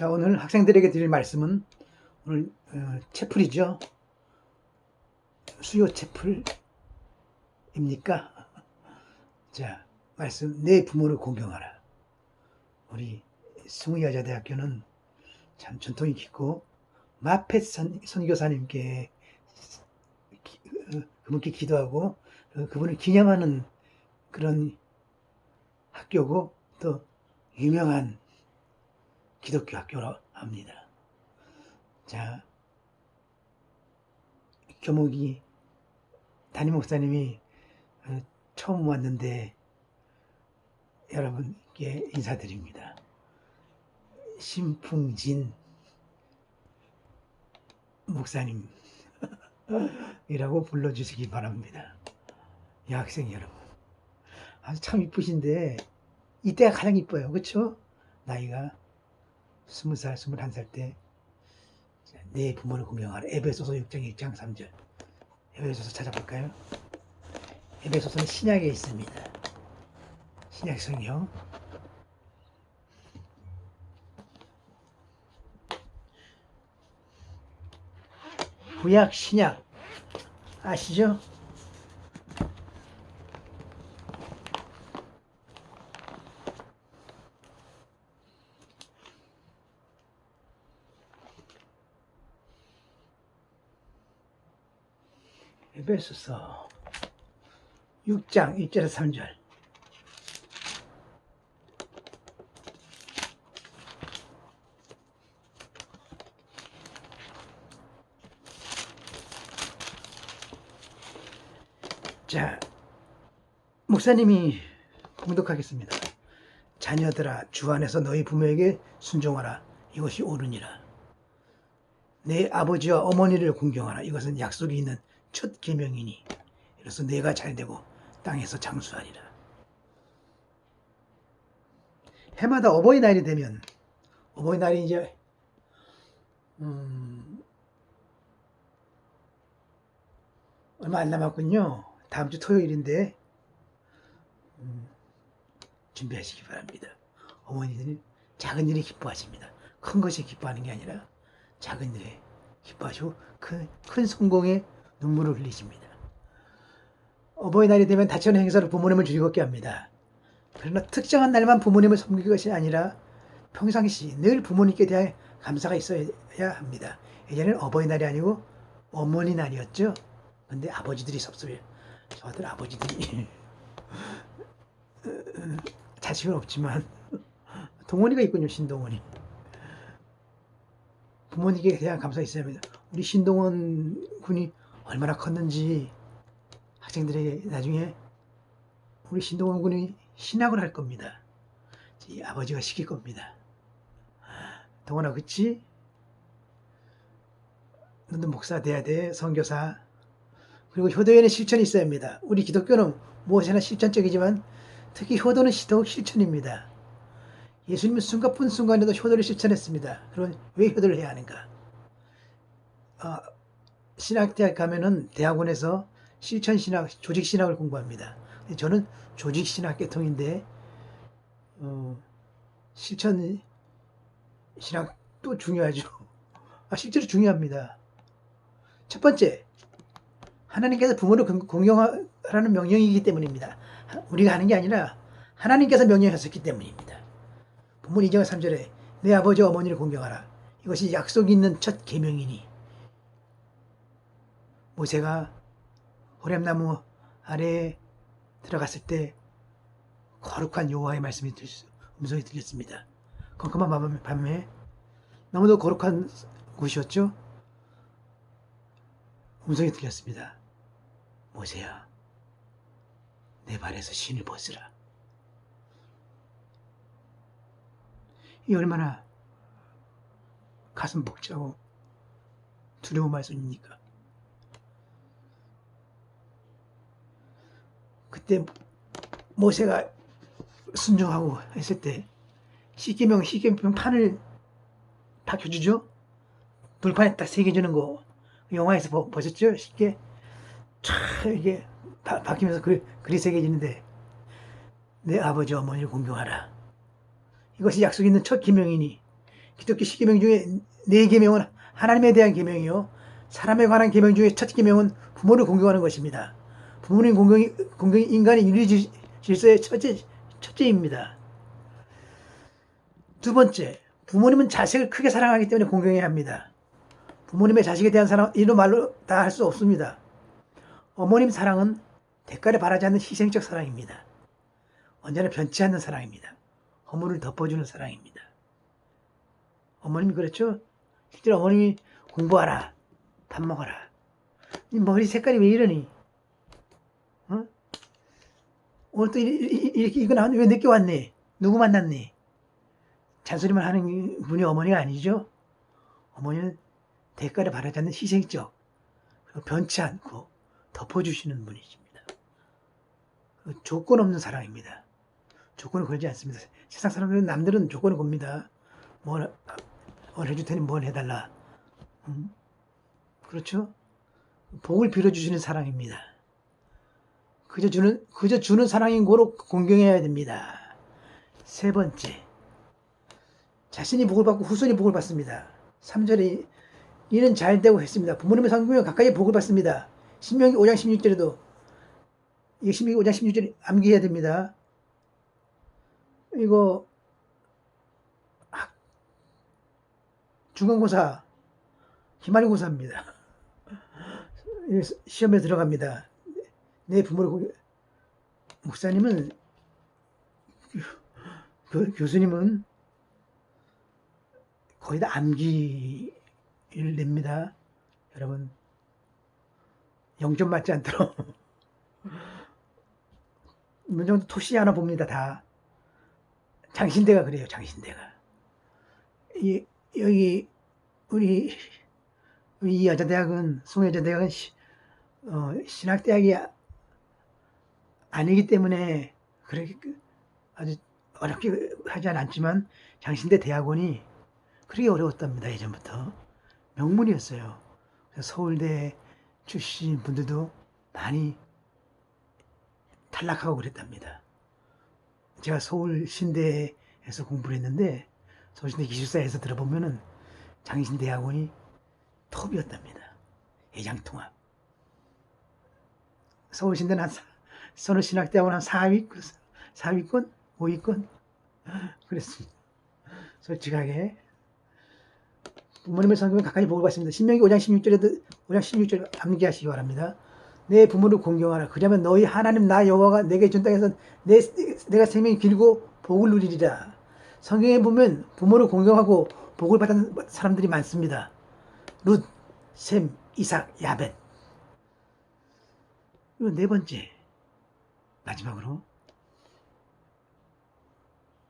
자, 오늘 학생들에게 드릴 말씀은 오늘 어, 채플이죠. 수요 채플입니까? 자, 말씀 내 부모를 공경하라. 우리 승우여자대학교는 참 전통이 깊고 마펫 선, 선교사님께 기- 어, 그분께 기도하고 어, 그분을 기념하는 그런 학교고 또 유명한 기독교 학교로 합니다. 자, 교목이 담임 목사님이 어, 처음 왔는데 여러분께 인사드립니다. 신풍진 목사님이라고 불러주시기 바랍니다. 여학생 여러분. 아주 참 이쁘신데 이때가 가장 이뻐요. 그렇죠? 나이가 스무 살, 스물한 살 때 내 부모를 공경하라. 에베소서 6장 1장 3절. 에베소서 찾아볼까요? 에베소서는 신약에 있습니다. 신약 성경. 구약 신약 아시죠? 에베소서 6장 1절에서 3절. 자 목사님이 공독하겠습니다. 자녀들아 주 안에서 너희 부모에게 순종하라. 이것이 옳으니라. 내 아버지와 어머니를 공경하라. 이것은 약속이 있는 첫 계명이니 이로써 내가 잘되고 땅에서 장수하리라. 해마다 어버이날이 되면 어버이날이 이제 음, 얼마 안 남았군요. 다음 주 토요일인데 음, 준비하시기 바랍니다. 어머니들이 작은 일에 기뻐하십니다. 큰 것이 기뻐하는 게 아니라 작은 일에 기뻐하시고 큰, 큰 성공에 눈물을 흘리십니다. 어버이날이 되면 다채로운 행사로 부모님을 즐겁게 합니다. 그러나 특정한 날만 부모님을 섬길 것이 아니라 평상시 늘 부모님께 대한 감사가 있어야 합니다. 예전에는 어버이날이 아니고 어머니 날이었죠. 근데 아버지들이 섭섭해요. 저들 아버지들이 자식은 없지만 동원이가 있군요. 신동원이. 부모님께 대한 감사가 있어야 합니다. 우리 신동원 군이 얼마나 컸는지 학생들에게 나중에 우리 신동원 군이 신학을 할 겁니다. 이 아버지가 시킬 겁니다. 동원아 그치? 너도 목사 돼야 돼 선교사 그리고 효도에는 실천이 있어야 합니다. 우리 기독교는 무엇이나 실천적이지만 특히 효도는 더욱 실천입니다. 예수님은 순간뿐 순간에도 효도를 실천했습니다. 그럼 왜 효도를 해야 하는가? 어, 신학대학 가면은 대학원에서 실천신학, 조직신학을 공부합니다. 저는 조직신학 계통인데 어, 실천 신학도 중요하죠. 아, 실제로 중요합니다. 첫 번째, 하나님께서 부모를 공- 공경하라는 명령이기 때문입니다. 하- 우리가 하는 게 아니라 하나님께서 명령하셨기 때문입니다. 본문 2장 3절에 내 아버지와 어머니를 공경하라. 이것이 약속이 있는 첫 계명이니 모세가 호렘나무 아래에 들어갔을 때 거룩한 여호와의 말씀이 들- 음성이 들렸습니다. 컴컴한 밤- 밤에 너무도 거룩한 곳이었죠. 음성이 들렸습니다. 모세야, 내 발에서 신을 벗으라. 이 얼마나 가슴 벅차고 두려운 말씀입니까? 그때 모세가 순종하고 했을 때 시계명 시계명 판을 박혀주죠. 불판에 딱 새겨주는 거 영화에서 보, 보셨죠? 쉽게 촥 이게 바, 박히면서 글, 글이 새겨지는데 내 아버지 어머니를 공경하라. 이것이 약속 있는 첫 기명이니 기독교 십계명 중에 네 계명은 하나님에 대한 계명이요 사람에 관한 계명 중에 첫 계명은 부모를 공경하는 것입니다. 부모님 공경이, 공경이 인간의 윤리 질- 질서의 첫째, 첫째입니다. 두 번째, 부모님은 자식을 크게 사랑하기 때문에 공경해야 합니다. 부모님의 자식에 대한 사랑, 이런 말로 다 할 수 없습니다. 어머님 사랑은 대가를 바라지 않는 희생적 사랑입니다. 언제나 변치 않는 사랑입니다. 허물을 덮어주는 사랑입니다. 어머님이 그랬죠? 실제로 어머님이 공부하라. 밥 먹어라. 이 머리 색깔이 왜 이러니? 어? 오늘 또 이렇게 이거 나왔는데 왜 늦게 왔니? 누구 만났니? 잔소리만 하는 분이 어머니가 아니죠? 어머니는 대가를 바라지 않는 희생적, 그리고 변치 않고 덮어주시는 분이십니다. 그 조건 없는 사랑입니다. 조건을 걸지 않습니다. 세상 사람들은 남들은 조건을 겁니다. 뭘, 뭘 해줄 테니 뭘 해달라. 음? 그렇죠? 복을 빌어주시는 사랑입니다. 그저 주는, 그저 주는 사랑인 고로 공경해야 됩니다. 세 번째. 자신이 복을 받고 후손이 복을 받습니다. 3절에 이는 잘 되고 했습니다. 부모님의 상급이면 가까이 복을 받습니다. 신명기 5장 16절에도 이게 신명기 5장 16절에 암기해야 됩니다. 이거 학- 중간고사 기말고사입니다. 시험에 들어갑니다. 내 부모를 고- 목사님은 교, 교수님은 거의 다 암기를 냅니다. 여러분 0점 맞지 않도록 어느 정도 토시 하나 봅니다. 다 장신대가 그래요. 장신대가 이, 여기 우리 우리 이 여자대학은 송여자대학은 시, 어, 신학대학이 아- 아니기 때문에 그렇게 그- 아주 어렵게 하지 않았지만 장신대 대학원이 그렇게 어려웠답니다 예전부터 명문이었어요. 서울대 출신 분들도 많이 탈락하고 그랬답니다. 제가 서울 신대에서 공부를 했는데 서울신대 기술사에서 들어보면은 장신대학원이 톱이었답니다. 예장통합. 서울신대는 한 사- 서울 신학대학원 한 4위권, 4위권, 5위권 그랬습니다. 솔직하게 부모님의 성경을 가까이 보고 봤습니다. 신명기 5장 16절에도 5장 16절 암기하시기 바랍니다. 내 부모를 공경하라. 그러면 너희 하나님 나 여호와가 내게 준 땅에서 내, 내가 생명이 길고 복을 누리리라. 성경에 보면 부모를 공경하고 복을 받은 사람들이 많습니다. 룻, 셈, 이삭, 야벳. 그리고 네 번째 마지막으로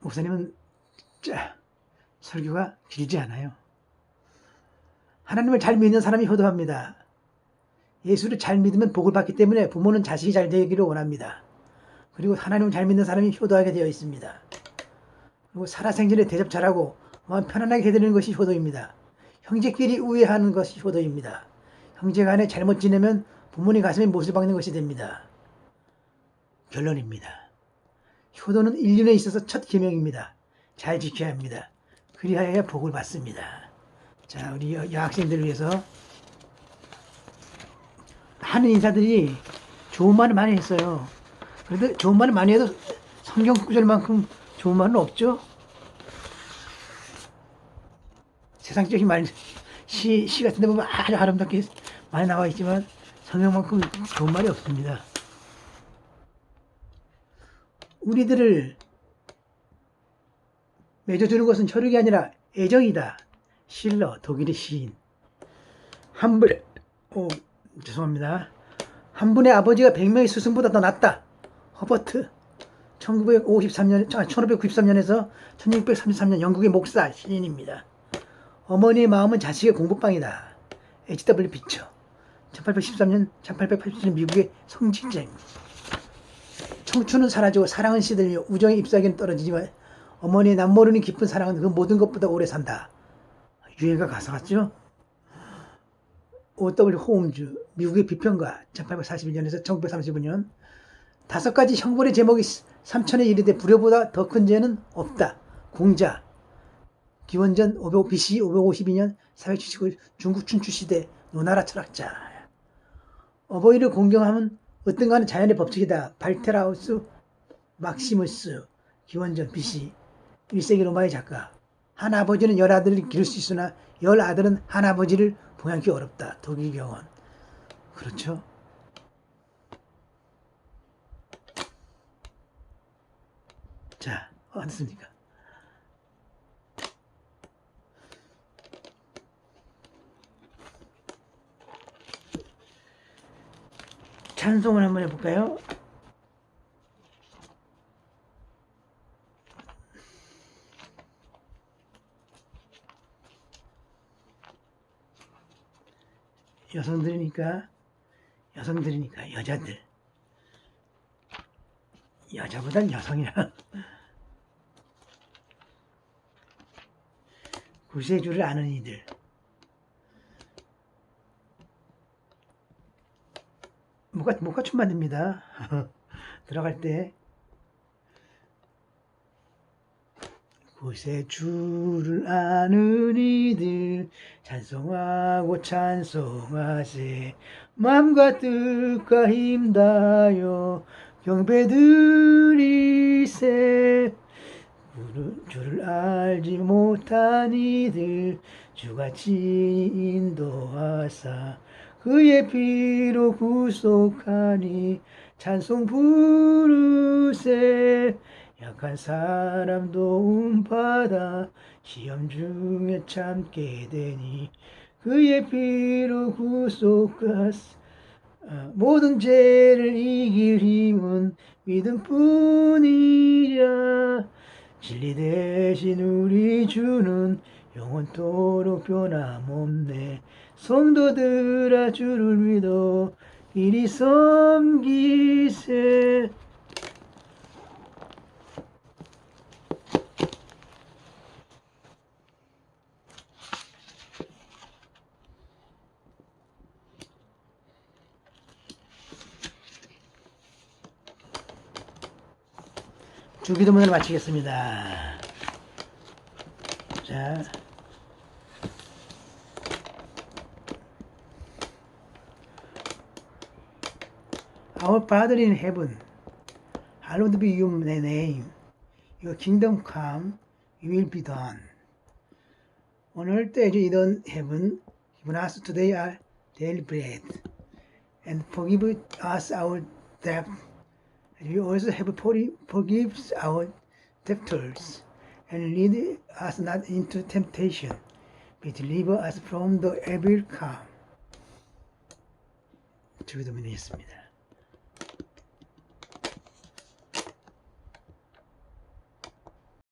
목사님은 자, 설교가 길지 않아요. 하나님을 잘 믿는 사람이 효도합니다. 예수를 잘 믿으면 복을 받기 때문에 부모는 자식이 잘 되기를 원합니다. 그리고 하나님을 잘 믿는 사람이 효도하게 되어 있습니다. 그리고 살아생전에 대접 잘하고 마음 편안하게 해드리는 것이 효도입니다. 형제끼리 우애하는 것이 효도입니다. 형제 간에 잘못 지내면 부모님 가슴에 못을 박는 것이 됩니다. 결론입니다. 효도는 인륜에 있어서 첫 계명입니다. 잘 지켜야 합니다. 그리하여 복을 받습니다. 자, 우리 여- 여학생들을 위해서 하는 인사들이 좋은 말을 많이 했어요. 그래도 좋은 말을 많이 해도 성경 구절만큼 좋은 말은 없죠. 세상적인 말, 시, 시 같은 데 보면 아주 아름답게 많이 나와 있지만 성경만큼 좋은 말이 없습니다. 우리들을 맺어주는 것은 혈육이 아니라 애정이다. 실러, 독일의 시인. 한 분, 오, 죄송합니다. 한 분의 아버지가 100명의 스승보다 더 낫다. 허버트. 1953년, 1593년에서 1633년 영국의 목사 시인입니다. 어머니의 마음은 자식의 공부방이다. H.W. 비처. 1813년, 1887년 미국의 성직자입니다. 청춘은 사라지고 사랑은 시들며 우정의 잎사귀는 떨어지지만 어머니의 남모르는 깊은 사랑은 그 모든 것보다 오래 산다. 유행가 가사 같죠? O.W. 호음즈, 미국의 비평가, 1841년에서 1935년. 다섯 가지 형벌의 제목이 삼천에 이르되 불효보다 더 큰 죄는 없다. 공자, 기원전 500, BC 552년 479일 중국 춘추 시대 노나라 철학자. 어버이를 공경하면 어떤 가는 자연의 법칙이다. 발테라우스 막시무스 기원전 BC 1세기 로마의 작가. 한 아버지는 열 아들을 기를 수 있으나 열 아들은 한 아버지를 봉양하기 어렵다. 독일 병원. 그렇죠. 자, 어떻습니까? 찬송을 한번 해볼까요? 여성들이니까 여성들이니까 여자들. 여자보단 여성이라. 구세주를 아는 이들 뭐가 뭐가 춤 만듭니다. 들어갈 때. 구세주를 아는 이들 찬송하고 찬송하세. 마음과 뜻과 힘 다여 경배드리세. 주를, 주를 알지 못한 이들 주같이 인도하사 그의 피로 구속하니 찬송 부르세. 약한 사람 도움받아 시험 중에 참게 되니 그의 피로 구속하사. 아, 모든 죄를 이길 힘은 믿음뿐이라 진리 대신 우리 주는 영원토록 변함없네 성도들아 주를 믿어 이리 섬기세 주기도문을 마치겠습니다. 자. Our Father in heaven, hallowed be your name. Your kingdom come, your will be done. 오늘 때주 이던 heaven, given us today our daily bread, and forgive us our debt, and we also have forgi- forgives our debtors, and lead us not into temptation, but deliver us from the evil come. 주기도문이었습니다.